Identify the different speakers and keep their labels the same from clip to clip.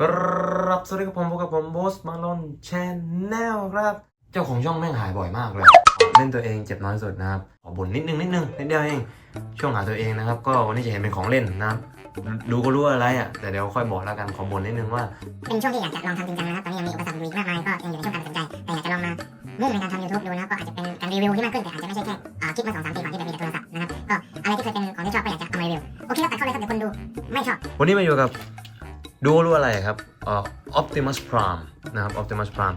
Speaker 1: กรับสวัสดีครับผมพบกับผมโบสมาลอนชแนลครับ เจ้าของช่องแม่งหายบ่อยมากเลย เล่นตัวเองเจ็บน้อยสุดนะครับขอบ่นนิดนึงนิดนึงนิดเดียวเอง ช่วงหาตัวเองนะครับ ก็วันนี้จะเห็นเป็นของเล่นนะครับดูก็รู้ว่าอะไรอะ แต่เดี๋ยวค่อยบอกแล้วกันขอบ่นนิดนึงว่า
Speaker 2: เป็นช่วงที่อยากจะลองทำจริงจังนะครับ ตอนนี้ยังมีอุปสรรคอยู่อีกมากมายก็ยังอยู่ในช่วงการตัดสินใจ แต่อยากจะลองมามุ่งในการทำ YouTube ดูนะครับก็อาจจะเป็นการรีวิวที่มากขึ้นแต่อาจจะไม่ใช่แค่อ่าคลิปมาสองสามปีก่อนที่แบบมีแต่โทรศัพท์นะครับก็อะไรที่เคยเป็นของที่ชอบก็อยากจะเอามารีวิวโอเคครับตัดเข้าเลยครับเดี๋ยวคนดูไม่ชอบ
Speaker 1: วันนี้มาอยู่กับ ดูรู้อะไรครับออ Optimus Prime นะครับ Optimus Prime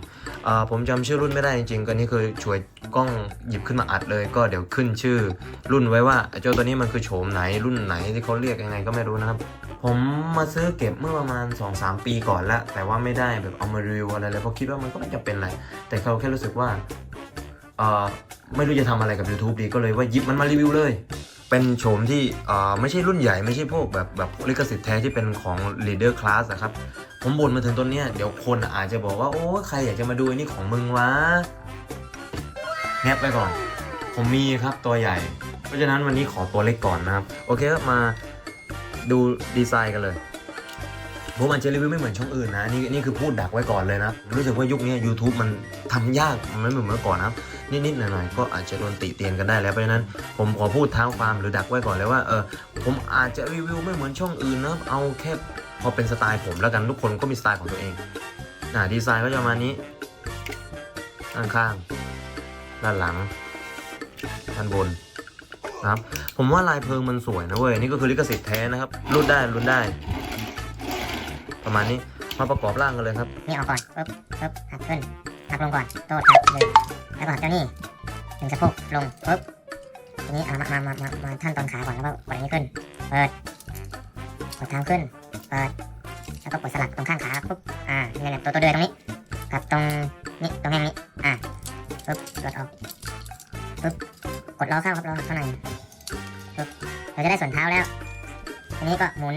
Speaker 1: ผมจำชื่อรุ่นไม่ได้จริงๆก็นี่คือช่วยกล้องหยิบขึ้นมาอัดเลย ก็เดี๋ยวขึ้นชื่อรุ่นไว้ว่าเจ้าตัวนี้มันคือโฉมไหนรุ่นไหนที่เขาเรียกยังไงก็ไม่รู้นะครับ ผมมาซื้อเก็บเมื่อประมาณ 2-3 ปีก่อนละ แต่ว่าไม่ได้แบบเอามารีวิวอะไรเลยเพราะคิดว่ามันก็ไม่จะเป็นอะไร แต่เขาแค่รู้สึกว่าไม่รู้จะทำอะไรกับ YouTube ดีก็เลยว่าหยิบมันมารีวิวเลย เป็นโฉมที่เอ่อไม่ใช่รุ่นใหญ่ไม่ใช่พวกแบบแบบลิขสิทธิ์แท้ที่เป็นของ leader class อะครับ ผมบ่นมาถึงต้นเนี้ยเดี๋ยวคนอาจจะบอกว่า โอ้ใครอยากจะมาดูไอ้นี่ของมึงวะแนบไปก่อน ผมมีครับตัวใหญ่ เพราะฉะนั้นวันนี้ขอตัวเล็กก่อนนะครับ โอเคครับมาดูดีไซน์กันเลยผมอาจจะรีวิวไม่เหมือนช่องอื่นนะนี่นี่คือพูดดักไว้ก่อนเลยนะรู้สึกว่ายุคนี้ YouTube มันทำยากมันไม่เหมือนเมื่อก่อนนะ นิดๆหน่อยๆก็อาจจะโดนติเตียนกันได้แล้วเพราะฉะนั้นผมขอพูดเท้าความหรือดักไว้ก่อนเลยว่าเออผมอาจจะรีวิวไม่เหมือนช่องอื่นนะเอาแค่พอเป็นสไตล์ผมแล้วกันทุกคนก็มีสไตล์ของตัวเองอ่าดีไซน์ก็จะมานี้ด้านข้างด้านหลังด้านบนนะครับผมว่าลายเพลิงมันสวยนะเว้ยนี่ก็คือลิขสิทธิ์แท้นะครับรุ่นได้รุ่นได้ ประมาณนี้มาประกอบร่างกันเลยครับ
Speaker 2: นี่ออกก่อนปึ๊บปึ๊บหักขึ้น หักลงก่อนโต้ทับเลยแล้วก็เจ้านี่ถึงสะโพกลงปึ๊บทีนี้เอามามามามามาท่านตอนขาก่อนแล้วก็กดอันนี้ขึ้นเปิดกดเท้าขึ้นเปิดแล้วก็กดสลักตรงข้างขาปุ๊บอ่าเนี่ยเนี่ยตัวตัวเดือยตรงนี้กับตรงนี้ตรงแง่งนี้อ่าปึ๊บกดออกปึ๊บกดล้อเข้าครับล้อเข้าในปึ๊บเราจะได้ส่วนเท้าแล้วทีนี้ก็หมุน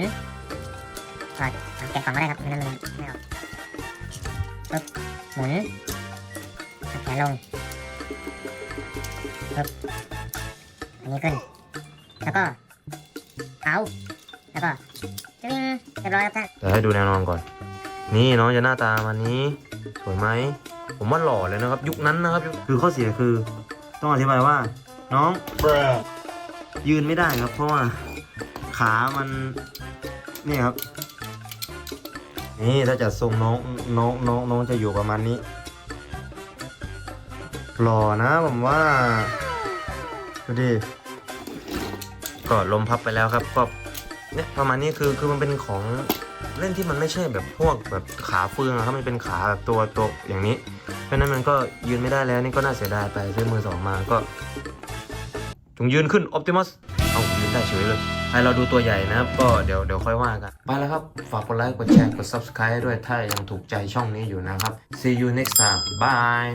Speaker 2: ถอดแกะกล่องก็ได้ครับไม่นั้นมันไม่ออกปึ๊บหมุน หักแขนลงปึ๊บอันนี้ขึ้น แล้วก็เอาแล้วก็จะวิ่งเรียบร้อยครับท่าน
Speaker 1: เดี๋ยวให้ดูแนวนอนก่อน นี่น้องจะหน้าตามันนี้ สวยไหม ผมว่าหล่อเลยนะครับ ยุคนั้นนะครับ คือข้อเสียคือ ต้องอธิบายว่า น้องยืนไม่ได้ครับ เพราะว่าขามันนี่ครับ นี่ถ้าจะทรงน้องน้องน้องน้องจะอยู่ประมาณนี้ หล่อนะผมว่า ดูดิก็ลมพับไปแล้วครับก็เนี่ยประมาณนี้คือคือมันเป็นของเล่นที่มันไม่ใช่แบบพวกแบบขาเฟืองอะครับมันเป็นขาแบบตัวตัวอย่างนี้ เพราะฉะนั้นมันก็ยืนไม่ได้แล้วนี่ก็น่าเสียดายไปซื้อมือสองมาก็จงยืนขึ้น Optimus เอายืนได้เฉยเลยให้เราดูตัวใหญ่นะครับ ก็เดี๋ยวเดี๋ยวค่อยว่ากัน ไปแล้วครับ ฝากกดไลค์กดแชร์กด subscribe ด้วยถ้ายังถูกใจช่องนี้อยู่นะครับ see you next time bye